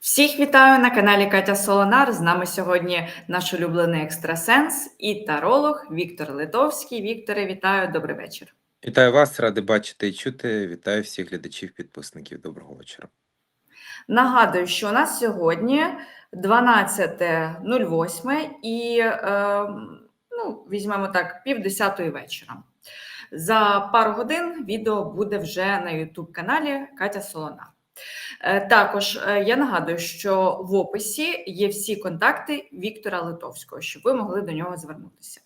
Всіх вітаю на каналі Катя Солонар. З нами сьогодні наш улюблений екстрасенс і таролог Віктор Литовський. Вікторе, вітаю, добрий вечір. Вітаю вас, радий бачити і чути. Вітаю всіх глядачів, підписників. Доброго вечора. Нагадую, що у нас сьогодні 12.08 і е, ну, візьмемо так, пів десятої вечора. За пару годин відео буде вже на YouTube каналі Катя Солонар. Е, Також е, я нагадую, що в описі є всі контакти Віктора Литовського, щоб ви могли до нього звернутися.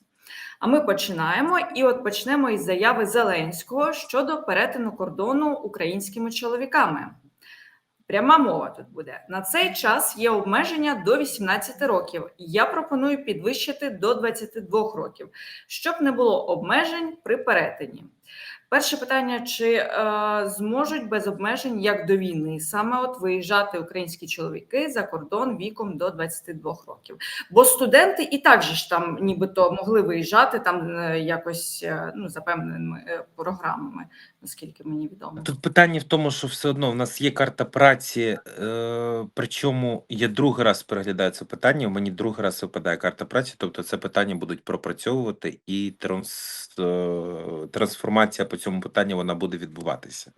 А ми починаємо. І от почнемо із заяви Зеленського щодо перетину кордону українськими чоловіками. Пряма мова тут буде. На цей час є обмеження до 18 років. Я пропоную підвищити до 22 років, щоб не було обмежень при перетині. Перше питання: чи е, зможуть без обмежень як до війни саме от виїжджати українські чоловіки за кордон віком до 22 років? Бо студенти і так же ж там, нібито могли виїжджати там е, якось е, ну за певними е, програмами, наскільки мені відомо. Тут питання в тому, що все одно в нас є карта праці, е, причому я другий раз переглядаю це питання. У мені другий раз випадає карта праці, тобто це питання будуть пропрацьовувати і транс, е, трансформація по цьому питанню вона буде відбуватися.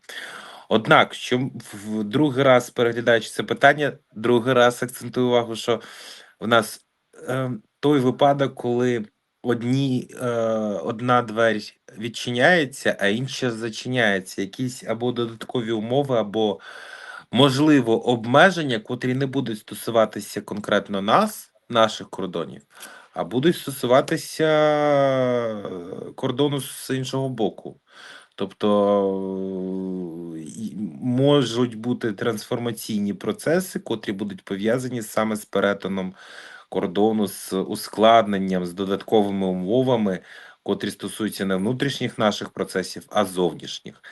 Однак, що в другий раз переглядаючи це питання, другий раз акцентую увагу, що в нас е, той випадок, коли одні, е, одна двері відчиняється, а інша зачиняється. Якісь або додаткові умови, або можливо обмеження, котрі не будуть стосуватися конкретно нас, наших кордонів, а будуть стосуватися е, кордону з іншого боку. Тобто можуть бути трансформаційні процеси, котрі будуть пов'язані саме з перетином кордону, з ускладненням, з додатковими умовами, котрі стосуються не внутрішніх наших процесів, а зовнішніх.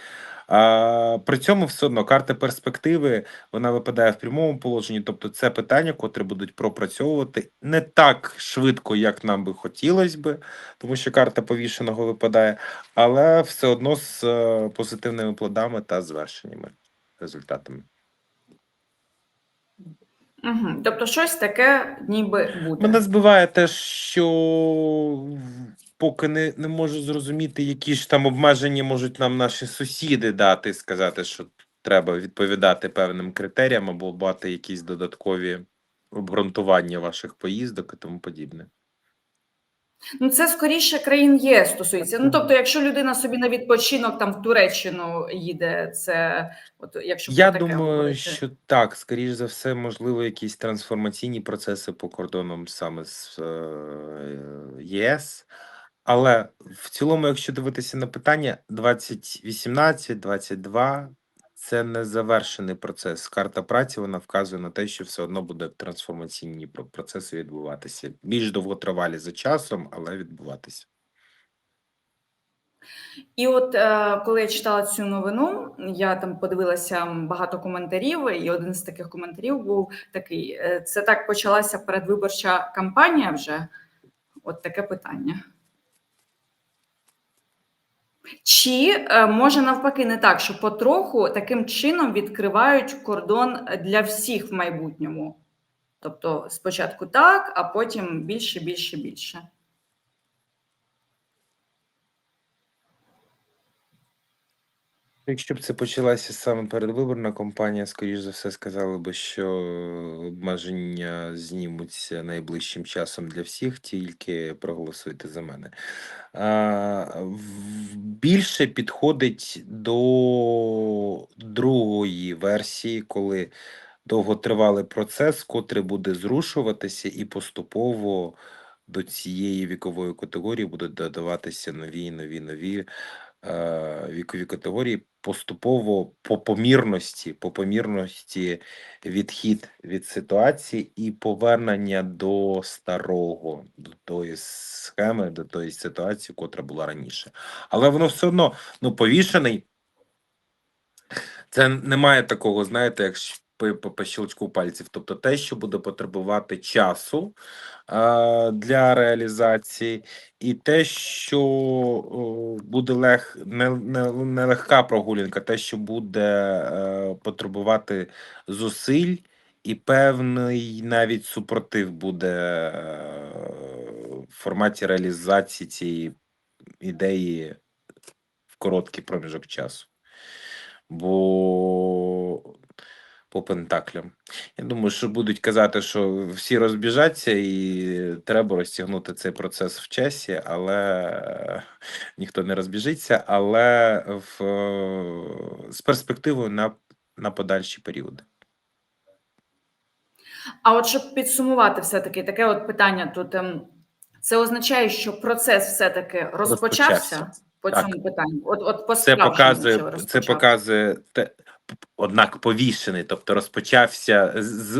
А, при цьому все одно карта перспективи вона випадає в прямому положенні, тобто це питання, котре будуть пропрацьовувати не так швидко, як нам би хотілося би, тому що карта повішеного випадає, але все одно з е, позитивними плодами та звершеннями результатами. Угу. Тобто, щось таке ніби буде. Мене збиває те, що поки не, не можу зрозуміти, які ж там обмеження можуть нам наші сусіди дати, сказати, що треба відповідати певним критеріям або мати якісь додаткові обґрунтування ваших поїздок і тому подібне. Ну, це скоріше країн ЄС стосується. Ну, тобто, якщо людина собі на відпочинок там в Туреччину їде, це от якщо Я таке думаю, говорити. що так, скоріш за все, можливо, якісь трансформаційні процеси по кордонам саме з е, ЄС. Але в цілому, якщо дивитися на питання, 2018, 22 це не завершений процес. Карта праці вона вказує на те, що все одно буде трансформаційні процеси відбуватися. Більш довготривалі за часом, але відбуватися. І от е, коли я читала цю новину, я там подивилася багато коментарів, і один з таких коментарів був такий: е, це так почалася передвиборча кампанія вже. От таке питання. Чи е, може навпаки не так, що потроху таким чином відкривають кордон для всіх в майбутньому? Тобто спочатку так, а потім більше, більше, більше. Якщо б це почалася саме передвиборна кампанія, скоріш за все сказали би, що обмеження знімуться найближчим часом для всіх, тільки проголосуйте за мене. А, більше підходить до другої версії, коли довготривалий процес, котрий буде зрушуватися, і поступово до цієї вікової категорії будуть додаватися нові, нові, нові е, вікові категорії поступово по помірності, по помірності відхід від ситуації і повернення до старого, до тої схеми, до тої ситуації, котра була раніше. Але воно все одно ну, повішений. Це немає такого, знаєте, як по, по, щелчку пальців. Тобто те, що буде потребувати часу е, для реалізації, і те, що о, буде лег, не, не, не легка прогулянка, те, що буде е, потребувати зусиль і певний навіть супротив буде е, в форматі реалізації цієї ідеї в короткий проміжок часу. Бо по пентаклям. Я думаю, що будуть казати, що всі розбіжаться, і треба розтягнути цей процес в часі, але е, ніхто не розбіжиться, але в, е, з перспективою на, на подальші періоди. А от щоб підсумувати, все-таки таке от питання тут. ем, Це означає, що процес все-таки розпочався, Розпочався. по Так. цьому питанню. От, от по Це показує, це показує те, однак повішений, тобто розпочався,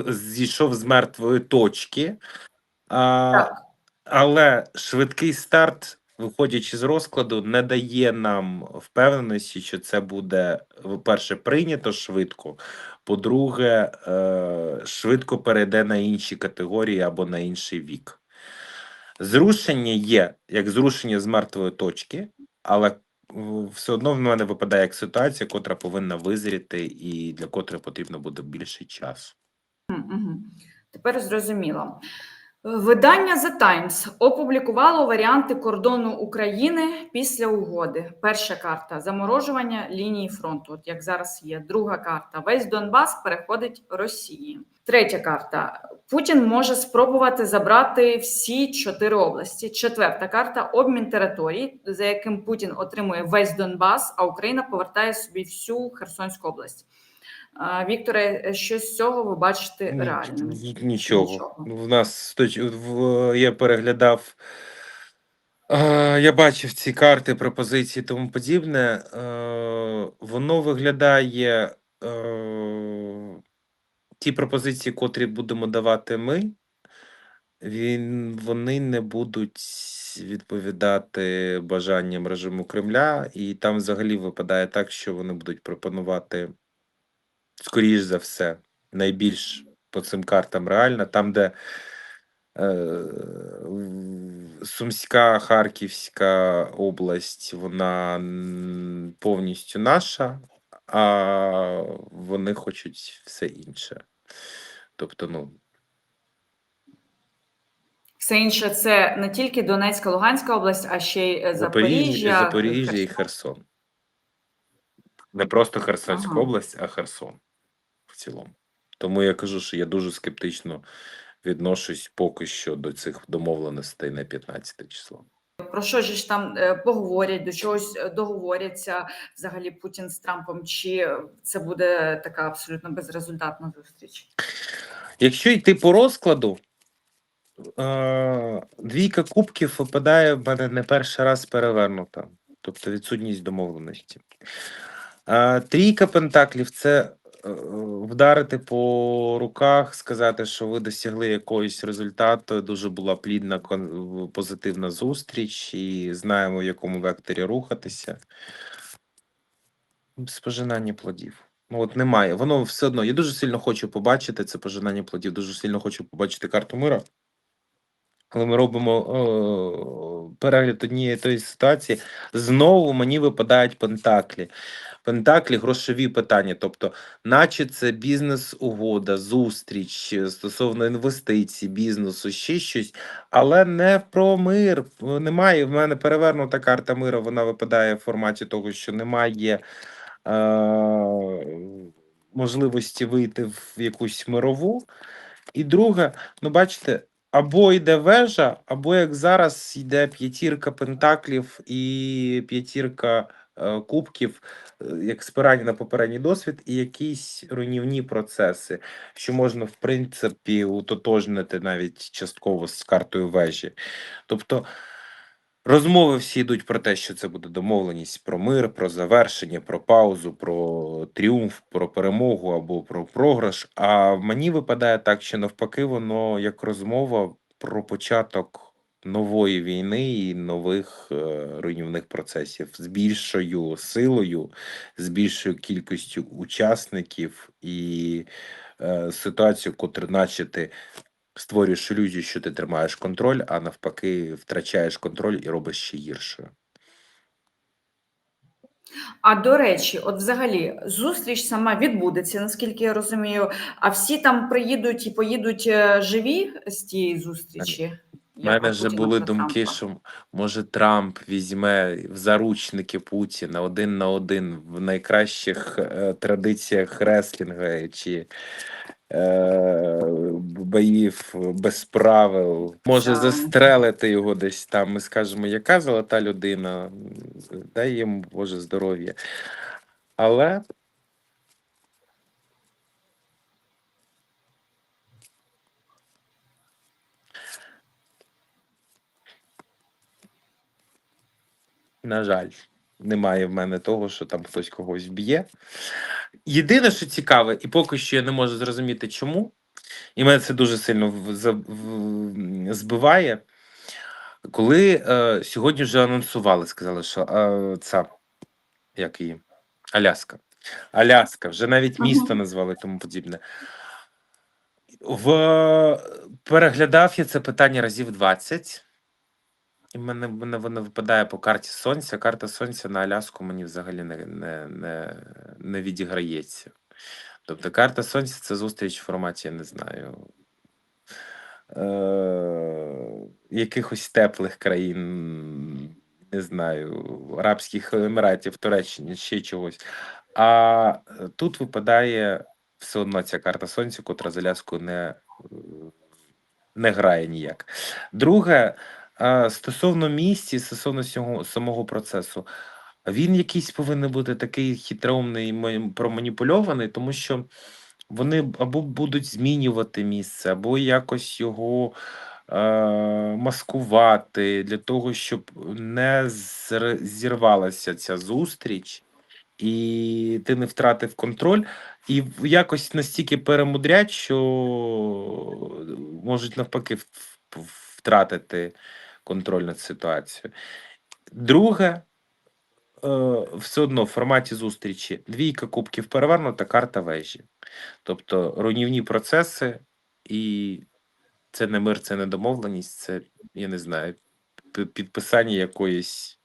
зійшов з мертвої точки, а, але швидкий старт, виходячи з розкладу, не дає нам впевненості, що це буде, по-перше, прийнято швидко. По-друге, е, швидко перейде на інші категорії або на інший вік. Зрушення є як зрушення з мертвої точки, але все одно в мене випадає як ситуація, котра повинна визріти, і для котрої потрібно буде більше часу. Тепер зрозуміло. Видання The Times опублікувало варіанти кордону України після угоди. Перша карта заморожування лінії фронту, от як зараз є. Друга карта весь Донбас переходить Росії. Третя карта Путін може спробувати забрати всі чотири області. Четверта карта обмін територій, за яким Путін отримує весь Донбас, а Україна повертає собі всю Херсонську область. Вікторе, що з цього ви бачите реальним? Нічого. Нічого. В нас в, я переглядав. Я бачив ці карти, пропозиції тому подібне. Е, Воно виглядає е, ті пропозиції, котрі будемо давати ми, він, вони не будуть відповідати бажанням режиму Кремля, і там взагалі випадає так, що вони будуть пропонувати, скоріш за все, найбільш по цим картам реально, там, де е, Сумська, Харківська область, вона повністю наша, а вони хочуть все інше. Тобто, ну, Все інше це не тільки Донецька, Луганська область, а ще й е, Запоріжжя, Запоріжжя, і Херсон. Не просто Херсонська Ага. область, а Херсон цілому. Тому я кажу, що я дуже скептично відношусь поки що до цих домовленостей на 15 число. Про що ж там е, поговорять, до чогось е, договоряться взагалі Путін з Трампом, чи це буде така абсолютно безрезультатна зустріч? Якщо йти по розкладу, е, двійка кубків випадає в мене не перший раз перевернута, тобто відсутність домовленості. Трійка пентаклів це вдарити по руках, сказати, що ви досягли якогось результату. Дуже була плідна позитивна зустріч, і знаємо, в якому векторі рухатися. Спожинання плодів. Ну от немає. Воно все одно. Я дуже сильно хочу побачити це пожинання плодів. Дуже сильно хочу побачити карту мира. Коли ми робимо о, перегляд однієї тої ситуації, знову мені випадають пентаклі. Пентаклі грошові питання, тобто, наче це бізнес-угода, зустріч е, стосовно інвестицій, бізнесу, ще щось, але не про мир. Немає. В мене перевернута карта миру, вона випадає в форматі того, що немає е, можливості вийти в якусь мирову. І друге, ну бачите, або йде вежа, або як зараз йде п'ятірка пентаклів і п'ятірка е, кубків, е, як спирання на попередній досвід, і якісь руйнівні процеси, що можна, в принципі, утотожнити навіть частково з картою вежі. Тобто. Розмови всі йдуть про те, що це буде домовленість про мир, про завершення, про паузу, про тріумф, про перемогу або про програш. А мені випадає так, що навпаки, воно як розмова про початок нової війни і нових е, руйнівних процесів з більшою силою, з більшою кількістю учасників і е, ситуацію, котру наче ти створюєш ілюзію, що ти тримаєш контроль, а навпаки, втрачаєш контроль і робиш ще гірше. А до речі, от взагалі зустріч сама відбудеться, наскільки я розумію. А всі там приїдуть і поїдуть е, живі з тієї зустрічі. У мене вже були думки, що може Трамп візьме в заручники Путіна один на один в найкращих е, традиціях реслінга чи е, боїв без правил. Може Так. застрелити його десь там. Ми скажемо, яка золота людина, дай йому Боже здоров'я. Але На жаль, немає в мене того, що там хтось когось б'є. Єдине, що цікаве, і поки що я не можу зрозуміти, чому, і мене це дуже сильно збиває. Коли е, сьогодні вже анонсували, сказали, що е, ця як її? Аляска. Аляска, вже навіть місто назвали тому подібне. В... Переглядав я це питання разів 20. І мене, мене воно випадає по карті Сонця. Карта Сонця на Аляску мені взагалі не, не, не, не відіграється. Тобто карта Сонця це зустріч в форматі, я не знаю. Е, якихось теплих країн, не знаю, Арабських Еміратів, Туреччини, ще чогось. А тут випадає все одно ця карта Сонця, котра з Аляскою не, не грає ніяк. Друге, стосовно місці, стосовно цього самого процесу, він якийсь повинен бути такий хитроумний проманіпульований, тому що вони або будуть змінювати місце, або якось його е, маскувати для того, щоб не зірвалася ця зустріч, і ти не втратив контроль, і якось настільки перемудрять, що можуть навпаки втратити контроль над ситуацією. Друге, е, все одно в форматі зустрічі двійка кубків перевернута, карта вежі. Тобто руйнівні процеси, і це не мир, це не домовленість, це, я не знаю, підписання якоїсь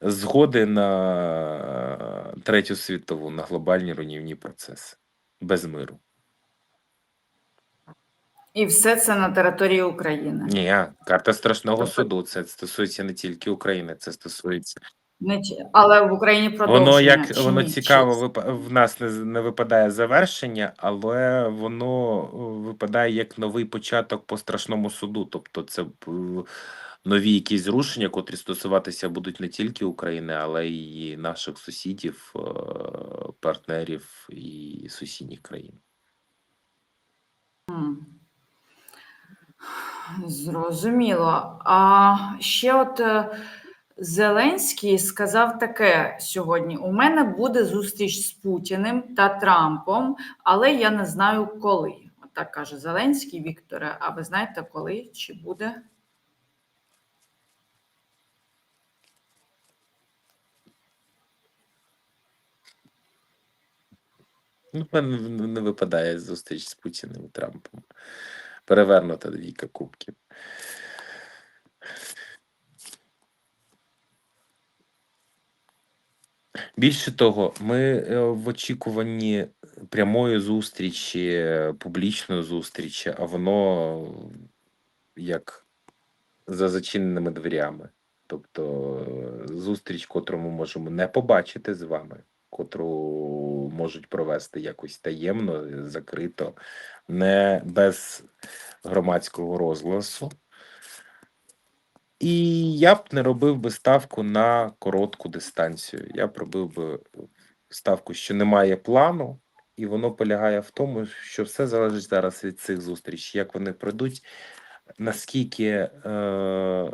згоди на третю світову, на глобальні руйнівні процеси без миру. І все це на території України. Ні, карта страшного Тобто- суду. Це стосується не тільки України, це стосується Не Але в Україні продовження. Воно як воно ні? цікаво, Чи- в нас не, не випадає завершення, але воно е, випадає як новий початок по страшному суду. Тобто, це е, нові якісь зрушення, котрі стосуватися будуть не тільки України, але й наших сусідів, е, партнерів і сусідніх країн. М. Зрозуміло. А ще от е, Зеленський сказав таке сьогодні: у мене буде зустріч з Путіним та Трампом, але я не знаю коли. Отак каже Зеленський Вікторе. А ви знаєте, коли чи буде? Ну, в мене не- не випадає зустріч з Путіним і Трампом. Перевернута двійка кубків. Більше того, ми е, в очікуванні прямої зустрічі, публічної зустрічі, а воно як за зачиненими дверями. Тобто зустріч, котру ми можемо не побачити з вами, котру можуть провести якось таємно, закрито, не без громадського розголосу. І я б не робив би ставку на коротку дистанцію. Я б робив би ставку, що немає плану, і воно полягає в тому, що все залежить зараз від цих зустрічей, як вони пройдуть, наскільки е,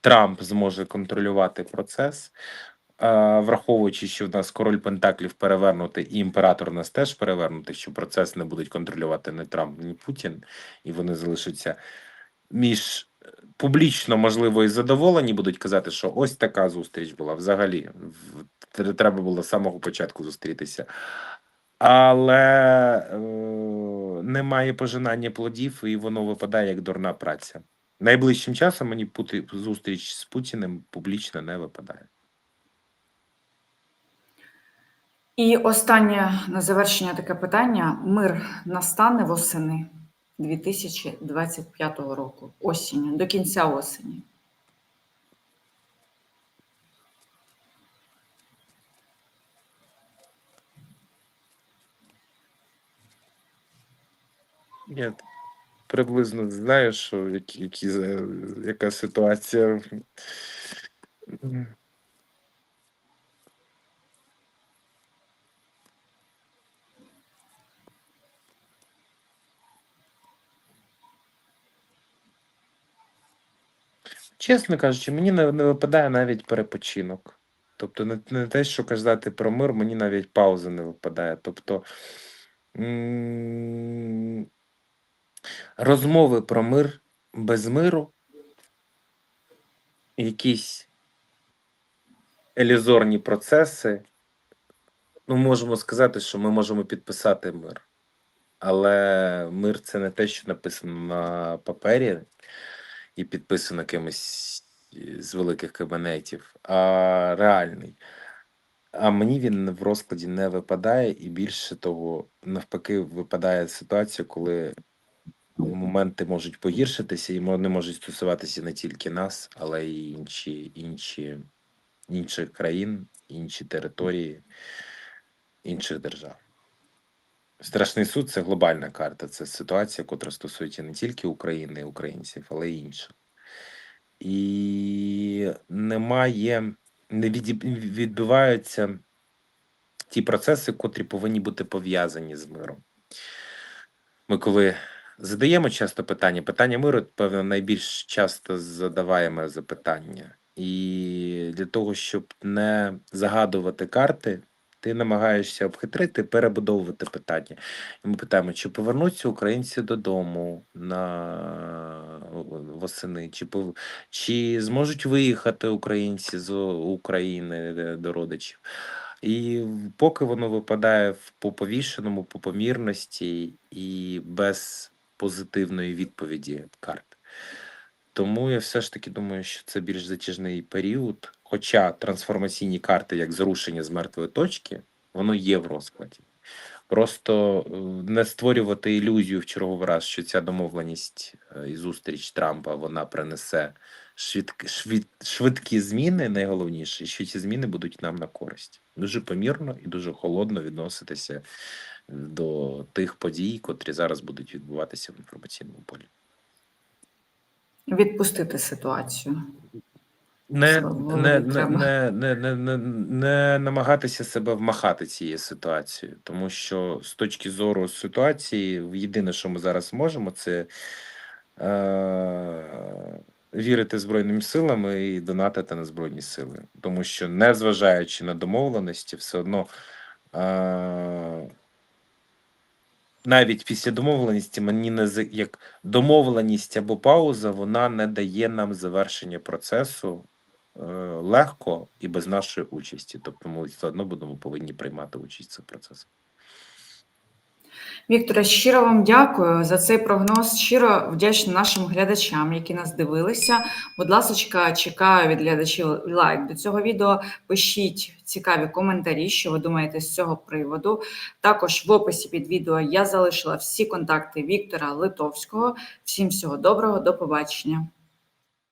Трамп зможе контролювати процес. Враховуючи, що в нас король Пентаклів перевернутий, і імператор у нас теж перевернутий, що процес не будуть контролювати ні Трамп, ні Путін, і вони залишаться між публічно, можливо, і задоволені будуть казати, що ось така зустріч була взагалі. Треба було з самого початку зустрітися. Але е, немає пожинання плодів, і воно випадає як дурна праця. Найближчим часом мені пути, зустріч з Путіним публічно не випадає. І останнє на завершення таке питання: мир настане восени 2025 року, осінню, до кінця осені. Я приблизно знаю, що які, які, яка ситуація. Чесно кажучи, мені не, не випадає навіть перепочинок. Тобто, не, не те, що казати про мир, мені навіть пауза не випадає. Тобто розмови про мир без миру, якісь елізорні процеси. Ну, можемо сказати, що ми можемо підписати мир. Але мир це не те, що написано на папері і підписано кимось з великих кабінетів, а реальний. А мені він в розкладі не випадає, і більше того, навпаки, випадає ситуація, коли моменти можуть погіршитися, і вони можуть стосуватися не тільки нас, але й інші, інші, інших країн, інші території, інших держав. Страшний суд це глобальна карта. Це ситуація, котра стосується не тільки України і українців, але й інших. І немає, не відбуваються ті процеси, котрі повинні бути пов'язані з миром. Ми коли задаємо часто питання, питання миру, певно, найбільш часто задаваємо запитання. І для того, щоб не загадувати карти, ти намагаєшся обхитрити, перебудовувати питання. І ми питаємо, чи повернуться українці додому на восени, чи чи зможуть виїхати українці з України е, до родичів. І поки воно випадає в по повішеному, по помірності і без позитивної відповіді карт. Тому я все ж таки думаю, що це більш затяжний період. Хоча трансформаційні карти, як зрушення з мертвої точки, воно є в розкладі. Просто е, не створювати ілюзію в черговий раз, що ця домовленість е, і зустріч Трампа вона принесе швидкі, швид, швидкі зміни. Найголовніше, що ці зміни будуть нам на користь. Дуже помірно і дуже холодно відноситися до тих подій, котрі зараз будуть відбуватися в інформаційному полі. Відпустити ситуацію. Не, не, не, не, не, не, не, не намагатися себе вмахати цією ситуацією, тому що з точки зору ситуації, єдине, що ми зараз можемо, це е, вірити Збройним силам і донатити на Збройні сили. Тому що, незважаючи на домовленості, все одно е, навіть після домовленості мені не як домовленість або пауза, вона не дає нам завершення процесу легко і без нашої участі. Тобто ми все одно будемо повинні приймати участь в цих процесах. Вікторе, щиро вам дякую за цей прогноз. Щиро вдячна нашим глядачам, які нас дивилися. Будь ласка, чекаю від глядачів лайк до цього відео. Пишіть цікаві коментарі, що ви думаєте з цього приводу. Також в описі під відео я залишила всі контакти Віктора Литовського. Всім всього доброго, до побачення.